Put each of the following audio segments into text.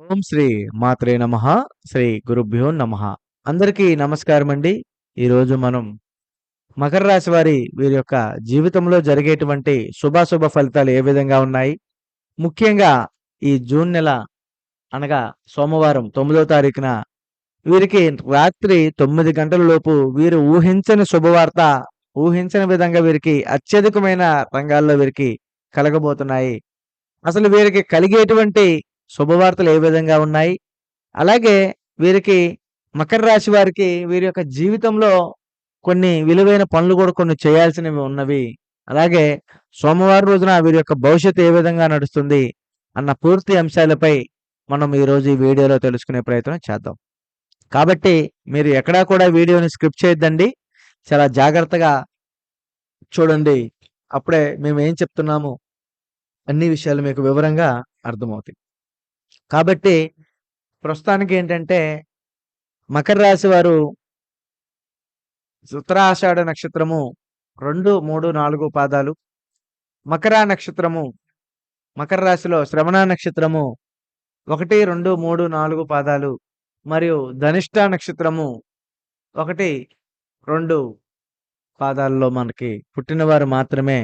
ఓం శ్రీ మాత్రే నమ శ్రీ గురుభ్యో నమ. అందరికీ నమస్కారం అండి ఈరోజు మనం మకర రాశి వారి వీరి యొక్క జీవితంలో జరిగేటువంటి శుభాశుభ ఫలితాలు ఏ విధంగా ఉన్నాయి? ముఖ్యంగా ఈ జూన్ నెల అనగా సోమవారం తొమ్మిదో తారీఖున వీరికి రాత్రి తొమ్మిది గంటల లోపు వీరు ఊహించని శుభవార్త ఊహించని విధంగా వీరికి అత్యధికమైన రంగాల్లో వీరికి కలగబోతున్నాయి. అసలు వీరికి కలిగేటువంటి శుభవార్తలు ఏ విధంగా ఉన్నాయి? అలాగే వీరికి మకర రాశి వారికి వీరి యొక్క జీవితంలో కొన్ని విలువైన పనులు కూడా కొన్ని చేయాల్సినవి ఉన్నవి. అలాగే సోమవారం రోజున వీరి యొక్క భవిష్యత్తు ఏ విధంగా నడుస్తుంది అన్న పూర్తి అంశాలపై మనం ఈరోజు ఈ వీడియోలో తెలుసుకునే ప్రయత్నం చేద్దాం. కాబట్టి మీరు ఎక్కడా కూడా వీడియోని స్క్రిప్ట్ చేయొద్దండి. చాలా జాగ్రత్తగా చూడండి. అప్పుడే మేము ఏం చెప్తున్నాము అన్ని విషయాలు మీకు వివరంగా అర్థమవుతాయి. కాబట్టి ప్రస్తుతానికి ఏంటంటే మకర రాశి వారు ఉత్తరాషాఢ నక్షత్రము రెండు మూడు నాలుగు పాదాలు. మకర నక్షత్రము మకర రాశిలో శ్రవణ నక్షత్రము ఒకటి రెండు మూడు నాలుగు పాదాలు. మరియు ధనిష్ట నక్షత్రము ఒకటి రెండు పాదాల్లో మనకి పుట్టినవారు మాత్రమే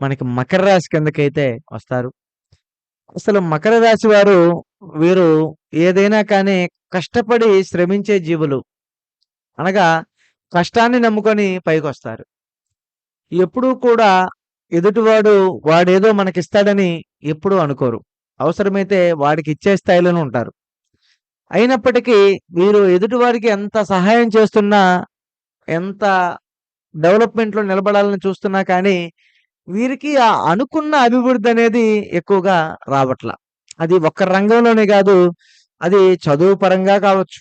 మనకి మకర రాశి కిందకైతే వస్తారు. అసలు మకర రాశి వారు వీరు ఏదైనా కానీ కష్టపడి శ్రమించే జీవులు. అనగా కష్టాన్ని నమ్ముకొని పైకొస్తారు. ఎప్పుడూ కూడా ఎదుటివాడు వాడేదో మనకిస్తాడని ఎప్పుడూ అనుకోరు. అవసరమైతే వాడికి ఇచ్చే స్థాయిలోనే ఉంటారు. అయినప్పటికీ వీరు ఎదుటివారికి ఎంత సహాయం చేస్తున్నా ఎంత డెవలప్మెంట్లో నిలబడాలని చూస్తున్నా కానీ వీరికి ఆ అనుకున్న అభివృద్ధి అనేది ఎక్కువగా రావట్ల. అది ఒక్క రంగంలోనే కాదు అది చదువు పరంగా కావచ్చు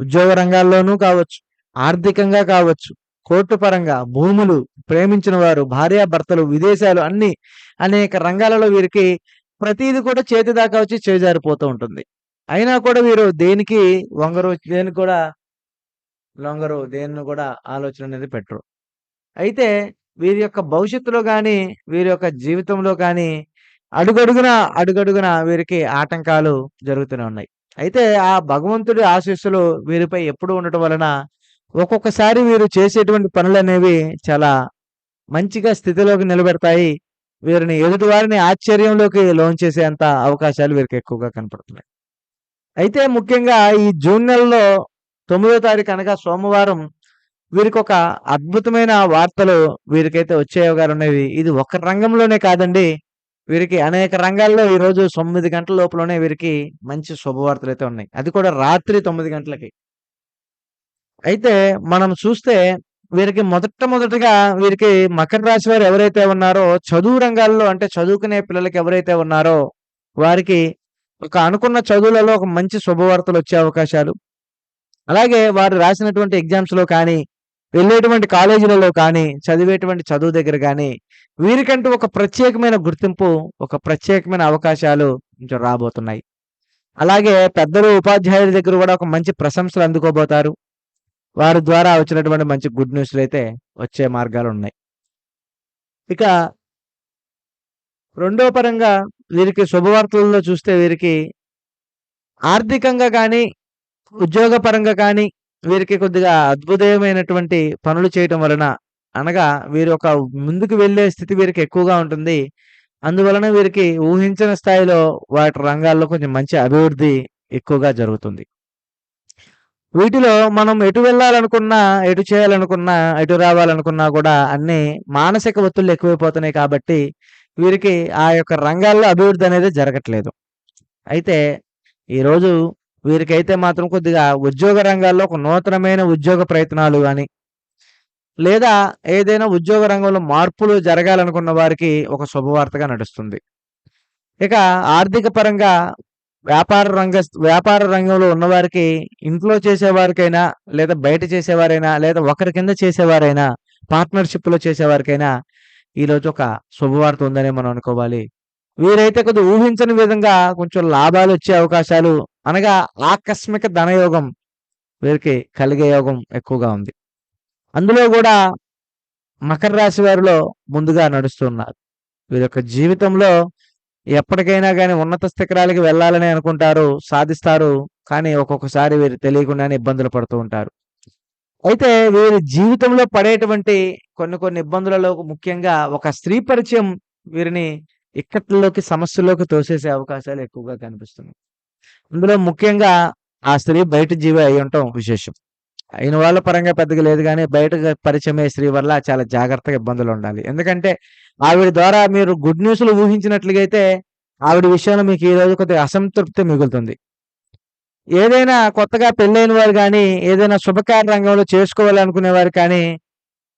ఉద్యోగ రంగాల్లోనూ కావచ్చు ఆర్థికంగా కావచ్చు కోర్టు పరంగా భూములు ప్రేమించిన వారు భార్యాభర్తలు విదేశాలు అన్ని అనేక రంగాలలో వీరికి ప్రతిది కూడా చేతి దాకా వచ్చి చేజారిపోతూ ఉంటుంది. అయినా కూడా వీరు దేనికి వంగరు దేనికి కూడా లొంగరు దేన్ని కూడా ఆలోచన అనేది పెట్టరు. అయితే వీరి యొక్క భవిష్యత్తులో కానీ వీరి యొక్క జీవితంలో కానీ అడుగడుగున అడుగడుగున వీరికి ఆటంకాలు జరుగుతూనే ఉన్నాయి. అయితే ఆ భగవంతుడి ఆశీస్సులు వీరిపై ఎప్పుడు ఉండటం వలన ఒక్కొక్కసారి వీరు చేసేటువంటి పనులు అనేవి చాలా మంచిగా స్థితిలోకి నిలబెడతాయి. వీరిని ఎదుటి వారిని ఆశ్చర్యంలోకి లోన్ చేసేంత అవకాశాలు వీరికి ఎక్కువగా కనపడుతున్నాయి. అయితే ముఖ్యంగా ఈ జూన్ నెలలో తొమ్మిదో తారీఖు అనగా సోమవారం వీరికి ఒక అద్భుతమైన వార్తలు వీరికైతే వచ్చే యోగాలు ఉన్నవి. ఇది ఒక రంగంలోనే కాదండి. వీరికి అనేక రంగాల్లో ఈరోజు తొమ్మిది గంటల లోపలనే వీరికి మంచి శుభవార్తలు అయితే ఉన్నాయి. అది కూడా రాత్రి తొమ్మిది గంటలకి. అయితే మనం చూస్తే వీరికి మొదట మొదటగా వీరికి మకర రాశి వారు ఎవరైతే ఉన్నారో చదువు రంగాల్లో అంటే చదువుకునే పిల్లలకి ఎవరైతే ఉన్నారో వారికి ఒక అనుకున్న చదువులలో ఒక మంచి శుభవార్తలు వచ్చే అవకాశాలు. అలాగే వారు రాసినటువంటి ఎగ్జామ్స్లో కానీ వెళ్ళేటువంటి కాలేజీలలో కానీ చదివేటువంటి చదువు దగ్గర కానీ వీరికంటూ ఒక ప్రత్యేకమైన గుర్తింపు ఒక ప్రత్యేకమైన అవకాశాలు కొంచెం రాబోతున్నాయి. అలాగే పెద్దలు ఉపాధ్యాయుల దగ్గర కూడా ఒక మంచి ప్రశంసలు అందుకోబోతారు. వారి ద్వారా వచ్చినటువంటి మంచి గుడ్ న్యూస్లు అయితే వచ్చే మార్గాలు ఉన్నాయి. ఇక రెండో పరంగా వీరికి శుభవార్తలలో చూస్తే వీరికి ఆర్థికంగా కానీ ఉద్యోగపరంగా కానీ వీరికి కొద్దిగా అద్భుతమైనటువంటి పనులు చేయటం వలన అనగా వీరు ఒక ముందుకు వెళ్ళే స్థితి వీరికి ఎక్కువగా ఉంటుంది. అందువలన వీరికి ఊహించిన స్థాయిలో వాటి రంగాల్లో కొంచెం మంచి అభివృద్ధి ఎక్కువగా జరుగుతుంది. వీటిలో మనం ఎటు వెళ్ళాలనుకున్నా ఎటు చేయాలనుకున్నా ఎటు రావాలనుకున్నా కూడా అన్ని మానసిక ఒత్తులు ఎక్కువైపోతున్నాయి కాబట్టి వీరికి ఆ యొక్క రంగాల్లో అభివృద్ధి అనేది జరగట్లేదు. అయితే ఈరోజు వీరికైతే మాత్రం కొద్దిగా ఉద్యోగ రంగాల్లో ఒక నూతనమైన ఉద్యోగ ప్రయత్నాలు కానీ లేదా ఏదైనా ఉద్యోగ రంగంలో మార్పులు జరగాలనుకున్న వారికి ఒక శుభవార్తగా నడుస్తుంది. ఇక ఆర్థిక పరంగా వ్యాపార రంగ వ్యాపార రంగంలో ఉన్నవారికి ఇంట్లో చేసేవారికైనా లేదా బయట చేసేవారైనా లేదా ఒకరి కింద చేసేవారైనా పార్ట్నర్షిప్లో చేసేవారికైనా ఈరోజు ఒక శుభవార్త ఉందని మనం అనుకోవాలి. వీరైతే కొద్దిగా ఊహించని విధంగా కొంచెం లాభాలు వచ్చే అవకాశాలు అనగా ఆకస్మిక ధనయోగం వీరికి కలిగే యోగం ఎక్కువగా ఉంది అందులో కూడా మకర రాశి వారిలో ముందుగా నడుస్తున్నారు వీరి యొక్క జీవితంలో ఎప్పటికైనా కానీ ఉన్నత శిఖరాలకి వెళ్ళాలని అనుకుంటారు. సాధిస్తారు. కానీ ఒక్కొక్కసారి వీరు తెలియకుండానే ఇబ్బందులు పడుతూ ఉంటారు. అయితే వీరి జీవితంలో పడేటువంటి కొన్ని కొన్ని ఇబ్బందులలో ముఖ్యంగా ఒక స్త్రీ పరిచయం వీరిని ఇక్కట్లలోకి, సమస్యల్లోకి తోసేసే అవకాశాలు ఎక్కువగా కనిపిస్తున్నాయి. అందులో ముఖ్యంగా ఆ స్త్రీ బయట జీవి అయ్యుంటం విశేషం. అయిన వాళ్ళ పరంగా పెద్దగా లేదు కానీ బయట పరిచయమయ్యే స్త్రీ వల్ల చాలా జాగ్రత్తగా ఇబ్బందులు ఉండాలి ఎందుకంటే ఆవిడ ద్వారా మీరు గుడ్ న్యూస్‌లు ఊహించినట్లుగా అయితే ఆవిడ విషయంలో మీకు ఈరోజు కొద్దిగా అసంతృప్తి మిగులుతుంది. ఏదైనా కొత్తగా పెళ్ళైన వారు కానీ ఏదైనా శుభకార్య రంగంలో చేసుకోవాలనుకునేవారు కానీ,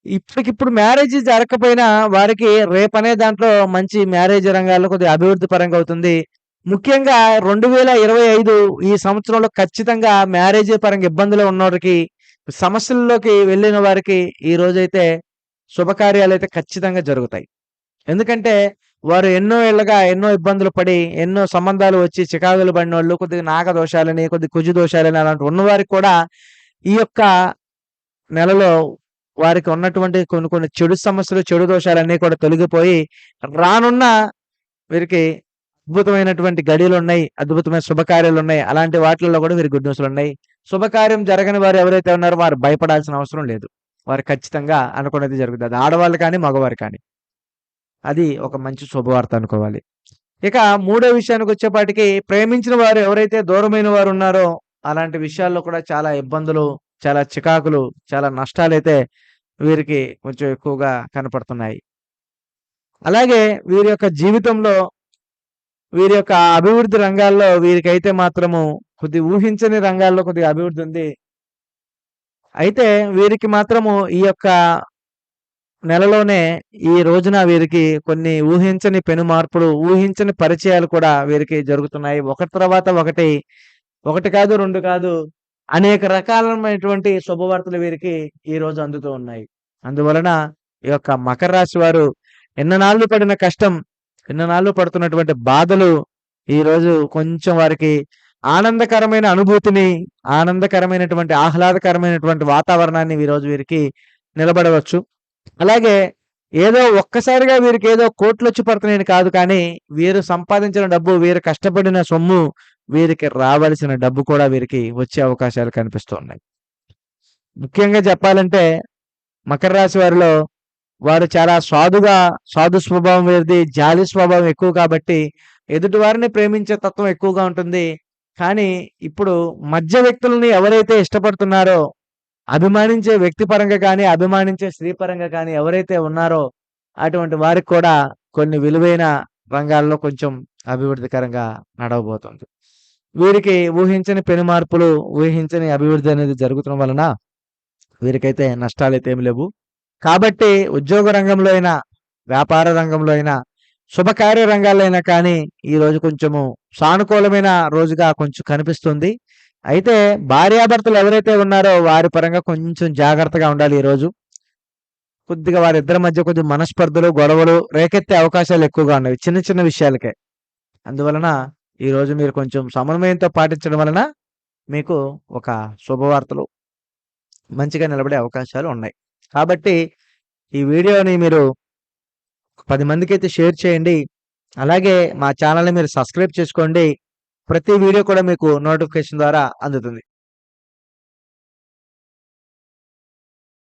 ఇప్పటికిప్పుడు మ్యారేజ్ జరగకపోయినా వారికి రేపనే దాంట్లో మంచి మ్యారేజ్ రంగాల్లో కొద్దిగా అభివృద్ధి పరంగా అవుతుంది. ముఖ్యంగా 2025 ఈ సంవత్సరంలో ఖచ్చితంగా మ్యారేజ్ పరంగా ఇబ్బందులు ఉన్నవారికి సమస్యల్లోకి వెళ్ళిన వారికి ఈ రోజైతే అయితే ఖచ్చితంగా జరుగుతాయి. ఎందుకంటే వారు ఎన్నో ఏళ్ళగా ఎన్నో ఇబ్బందులు పడి, ఎన్నో సంబంధాలు వచ్చి చికాకులు పడినోళ్ళు, కొద్దిగా నాగదోషాలని, కొద్దిగా కుజు దోషాలని అలాంటి ఉన్నవారికి కూడా ఈ యొక్క నెలలో వారికి ఉన్నటువంటి కొన్ని కొన్ని చెడు సమస్యలు, చెడు దోషాలన్నీ కూడా తొలగిపోయి రానున్న వీరికి అద్భుతమైనటువంటి గడియలున్నాయి. అద్భుతమైన శుభకార్యాలు ఉన్నాయి అలాంటి వాటిల్లో కూడా వీరి గుడ్ న్యూస్లు ఉన్నాయి శుభకార్యం జరగని వారు ఎవరైతే ఉన్నారో వారు భయపడాల్సిన అవసరం లేదు. వారు ఖచ్చితంగా అనుకున్నది జరుగుతుంది. ఆడవాళ్ళు కానీ, మగవారు కానీ. అది ఒక మంచి శుభవార్త అనుకోవాలి. ఇక మూడో విషయానికి వచ్చేపాటికి ప్రేమించిన వారు ఎవరైతే దూరమైన వారు ఉన్నారో అలాంటి విషయాల్లో కూడా చాలా ఇబ్బందులు, చాలా చికాకులు, చాలా నష్టాలైతే వీరికి కొంచెం ఎక్కువగా కనపడుతున్నాయి. అలాగే వీరి యొక్క జీవితంలో వీరి యొక్క అభివృద్ధి రంగాల్లో వీరికైతే మాత్రము కొద్దిగా ఊహించని రంగాల్లో కొద్దిగా అభివృద్ధి ఉంది. అయితే వీరికి మాత్రము ఈ యొక్క నెలలోనే ఈ రోజున వీరికి కొన్ని ఊహించని పెను మార్పులు, ఊహించని పరిచయాలు కూడా వీరికి జరుగుతున్నాయి. ఒకటి తర్వాత ఒకటి, ఒకటి కాదు, రెండు కాదు అనేక రకాలమైనటువంటి శుభవార్తలు వీరికి ఈ రోజు అందుతూ ఉన్నాయి. అందువలన ఈ యొక్క మకర రాశి వారు ఎన్ననాళ్ళు పడిన కష్టం, ఎన్ననాళ్ళు పడుతున్నటువంటి బాధలు ఈరోజు కొంచెం వారికి ఆనందకరమైన అనుభూతిని, ఆనందకరమైనటువంటి, ఆహ్లాదకరమైనటువంటి వాతావరణాన్ని ఈరోజు వీరికి నిలబడవచ్చు. అలాగే ఏదో ఒక్కసారిగా వీరికి ఏదో కోట్లు వచ్చి పడుతున్నాయని కాదు కానీ, వీరు సంపాదించిన డబ్బు, వీరు కష్టపడిన సొమ్ము, వీరికి రావాల్సిన డబ్బు కూడా వీరికి వచ్చే అవకాశాలు కనిపిస్తున్నాయి ముఖ్యంగా చెప్పాలంటే మకర రాశి వారిలో వారు చాలా సాధుగా సాధు స్వభావం వీరిది. జాలి స్వభావం ఎక్కువ కాబట్టి ఎదుటి వారిని ప్రేమించే తత్వం ఎక్కువగా ఉంటుంది. కానీ ఇప్పుడు మధ్య వ్యక్తులని ఎవరైతే ఇష్టపడుతున్నారో, అభిమానించే వ్యక్తి పరంగా కానీ, అభిమానించే స్త్రీ పరంగా కానీ ఎవరైతే ఉన్నారో అటువంటి వారికి కూడా కొన్ని విలువైన రంగాల్లో కొంచెం అభివృద్ధికరంగా నడవబోతుంది. వీరికి ఊహించని పెను మార్పులు, ఊహించని అభివృద్ధి అనేది జరుగుతున్న వలన వీరికైతే నష్టాలైతే ఏమి లేవు. కాబట్టి ఉద్యోగ రంగంలో అయినా, వ్యాపార రంగంలో అయినా, శుభకార్య రంగాల్లో అయినా కానీ ఈరోజు కొంచెము సానుకూలమైన రోజుగా కొంచెం కనిపిస్తుంది. అయితే భార్యాభర్తలు ఎవరైతే ఉన్నారో వారి పరంగా కొంచెం జాగ్రత్తగా ఉండాలి ఈరోజు. కొద్దిగా వారిద్దరి మధ్య కొద్దిగా మనస్పర్ధలు, గొడవలు రేకెత్తే అవకాశాలు ఎక్కువగా ఉన్నాయి. చిన్న చిన్న విషయాలకే. అందువలన ఈరోజు మీరు కొంచెం సమన్వయంతో పాటించడం వలన మీకు ఒక శుభవార్తలు మంచిగా నిలబడే అవకాశాలు ఉన్నాయి. కాబట్టి ఈ వీడియోని మీరు పది మందికి అయితే షేర్ చేయండి. అలాగే మా ఛానల్ని మీరు సబ్స్క్రైబ్ చేసుకోండి. ప్రతి వీడియో కూడా మీకు నోటిఫికేషన్ ద్వారా అందుతుంది.